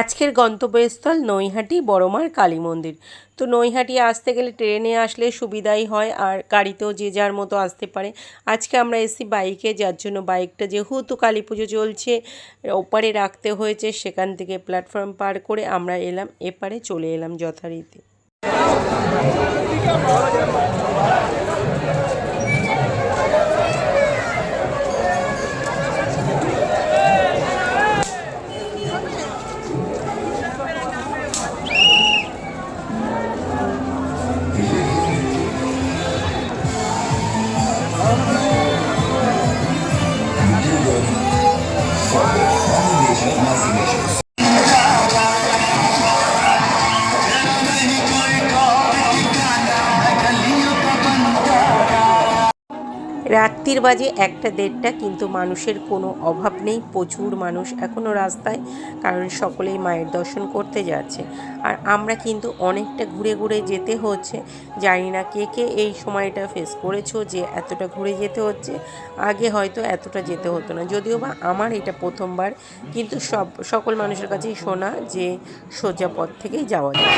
আজকের গন্তব্যস্থল নৈহাটি, বড়মার কালী মন্দির। তো নৈহাটি আসতে গেলে ট্রেনে আসলে সুবিধাই হয় আর গাড়িতেও যে যার মতো আসতে পারে। আজকে আমরা এসি বাইকে, যার জন্য বাইকটা যেহেতু কালী পুজো চলছে, ওপারে রাখতে হয়েছে, সেখান থেকে প্ল্যাটফর্ম পার করে আমরা এলাম, এপারে চলে এলাম যথারীতি। রাত্রির বাজে একটা দেড়টা, কিন্তু মানুষের কোনো অভাব নেই। প্রচুর মানুষ এখনও রাস্তায়, কারণ সকলেই মায়ের দর্শন করতে যাচ্ছে। আর আমরা কিন্তু অনেকটা ঘুরে ঘুরে যেতে হচ্ছে। জানি না কে কে এই সময়টা ফেস করেছ যে এতটা ঘুরে যেতে হচ্ছে। আগে হয়তো এতটা যেতে হতো না। যদিও বা আমার এটা প্রথমবার, কিন্তু সব, সকল মানুষের কাছেই শোনা যে সোজা পথ থেকেই যাওয়া যায়।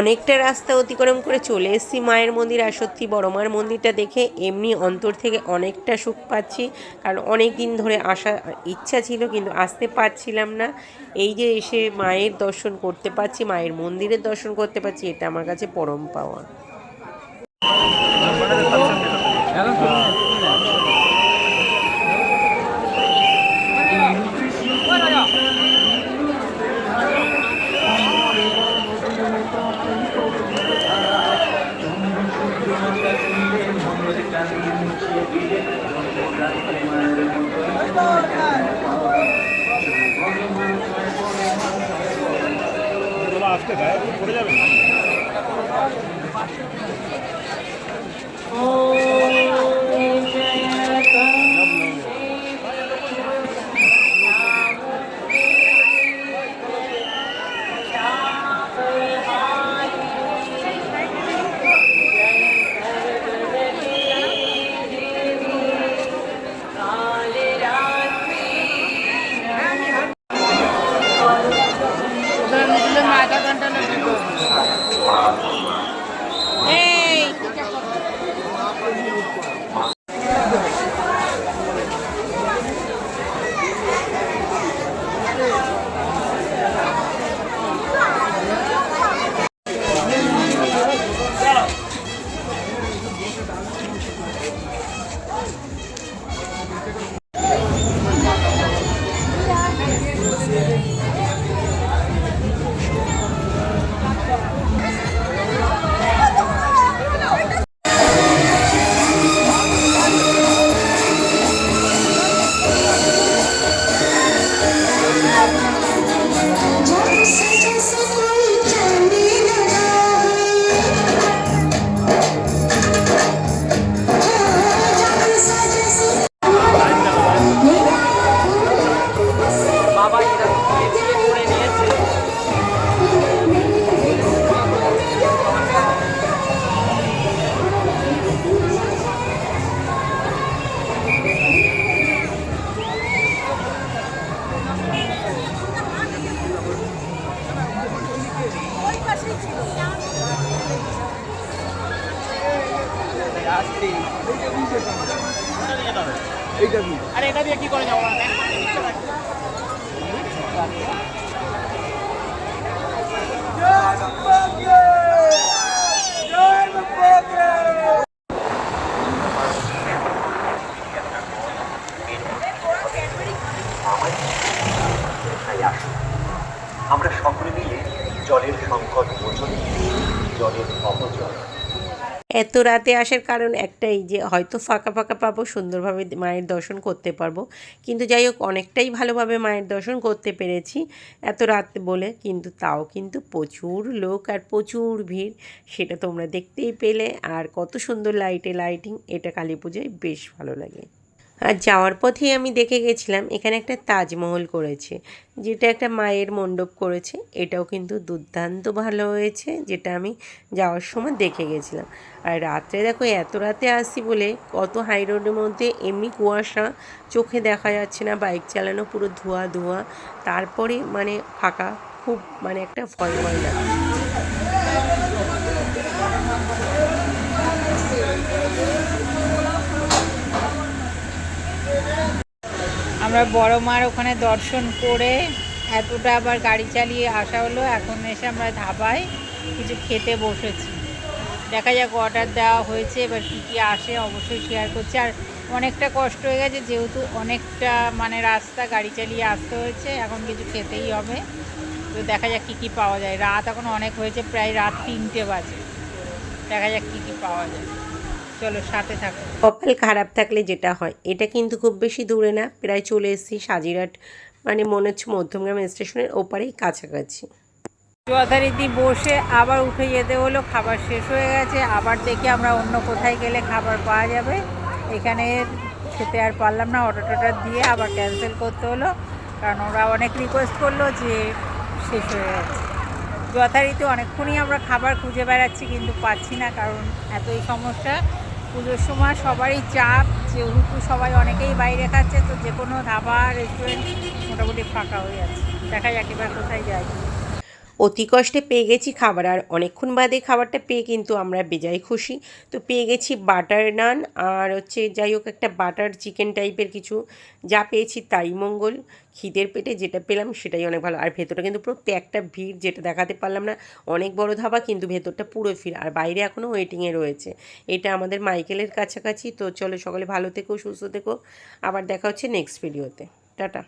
অনেকটা রাস্তা অতিক্রম করে চলে এসেছি মায়ের মন্দির, আর সত্যি বড় মায়ের মন্দিরটা দেখে এমনি অন্তর থেকে অনেকটা সুখ পাচ্ছি। কারণ অনেক দিন ধরে আসা ইচ্ছা ছিল, কিন্তু আসতে পারছিলাম না। এই যে এসে মায়ের দর্শন করতে পারছি, মায়ের মন্দিরের দর্শন করতে পারছি, এটা আমার কাছে পরম পাওয়া। পড়ে যাবে আরে এটা দিয়ে কি করে যাব? আমরা সকলে মিলে জলের সংকট মোচন জলের অপচয়। এত রাতে আসার কারণ একটাই যে হয়তো ফাঁকা ফাঁকা পাবো, সুন্দরভাবে মায়ের দর্শন করতে পারব। কিন্তু যাই হোক, অনেকটাই ভালোভাবে মায়ের দর্শন করতে পেরেছি। এত রাত বলে কিন্তু তাও কিন্তু প্রচুর লোক আর প্রচুর ভিড়, সেটা তোমরা দেখতেই পেলে। আর কত সুন্দর লাইটে লাইটিং এটা কালী পুজোয় বেশ ভালো লাগে। আর যাওয়ার পথেই আমি দেখে গেছিলাম, এখানে একটা তাজমহল করেছে, যেটা একটা মায়ের মণ্ডপ করেছে, এটাও কিন্তু দুর্দান্ত ভালো হয়েছে, যেটা আমি যাওয়ার সময় দেখে গেছিলাম। আর রাত্রে দেখো, এত রাতে আসি বলে কত হাই রোডের মধ্যে এমনি কুয়াশা, চোখে দেখা যাচ্ছে না বাইক চালানো পুরো ধোয়া ধোয়া, তারপরে মানে ফাঁকা, খুব মানে একটা ভয় ভয় লাগছে। আমরা বড় মার ওখানে দর্শন করে এতটা আবার গাড়ি চালিয়ে আসা হলো। এখন এসে আমরা ধাবায় কিছু খেতে বসেছি। দেখা যাক অর্ডার দেওয়া হয়েছে, এবার কী কী আসে অবশ্যই শেয়ার করছি। আর অনেকটা কষ্ট হয়ে গেছে, যেহেতু অনেকটা মানে রাস্তা গাড়ি চালিয়ে আসতে হয়েছে, এখন কিছু খেতেই হবে। তো দেখা যাক কী কী পাওয়া যায়। রাত এখন অনেক হয়েছে, প্রায় রাত তিনটে বাজে। দেখা যাক কী কী পাওয়া যায়। চলো সাথে থাকো। কপাল খারাপ থাকলে যেটা হয় এটা কিন্তু খুব বেশি দূরে না প্রায় চলে এসেছি সাজিরহাট মানে মনে হচ্ছে মধ্যমগ্রাম স্টেশনের ওপারেই কাছাকাছি। যথারীতি বসে আবার উঠে যেতে হলো খাবার শেষ হয়ে গেছে আবার দেখি আমরা অন্য কোথায় গেলে খাবার পাওয়া যাবে। এখানে খেতে আর পারলাম না অর্ডার টর্ডার দিয়ে আবার ক্যান্সেল করতে হলো কারণ ওরা অনেক রিকোয়েস্ট করল যে শেষ হয়ে গেছে। যথারীতি অনেকক্ষণই আমরা খাবার খুঁজে বেড়াচ্ছি কিন্তু পাচ্ছি না কারণ এতই সমস্যা। পুজোর সময় সবারই চাপ, যেহেতু সবাই অনেকেই বাইরে খাচ্ছে, তো যে কোনো ধাবা রেস্টুরেন্ট মোটামুটি ফাঁকা হয়ে যাচ্ছে। দেখা যাক এবার কোথায় যাই অতি কষ্টে পেয়ে গেছি খাবার, আর অনেকক্ষণ বাদে খাবারটা পেয়ে কিন্তু আমরা বেজায় খুশি। তো পেয়ে গেছি বাটার নান, আর হচ্ছে যাই হোক একটা বাটার চিকেন টাইপের কিছু যা পেয়েছি তাই মঙ্গল। খিদের পেটে যেটা পেলাম সেটাই অনেক ভালো। আর ভেতরটা কিন্তু পুরো একটা ভিড়, যেটা দেখাতে পারলাম না। অনেক বড় ধাবা, কিন্তু ভেতরটা পুরো ফির আর বাইরে এখনও ওয়েটিংয়ে রয়েছে। এটা আমাদের মাইকেলের কাছাকাছি। তো চলো সকলে ভালো থেকো, সুস্থ থেকো। আবার দেখা হচ্ছে নেক্সট ভিডিওতে টাটা।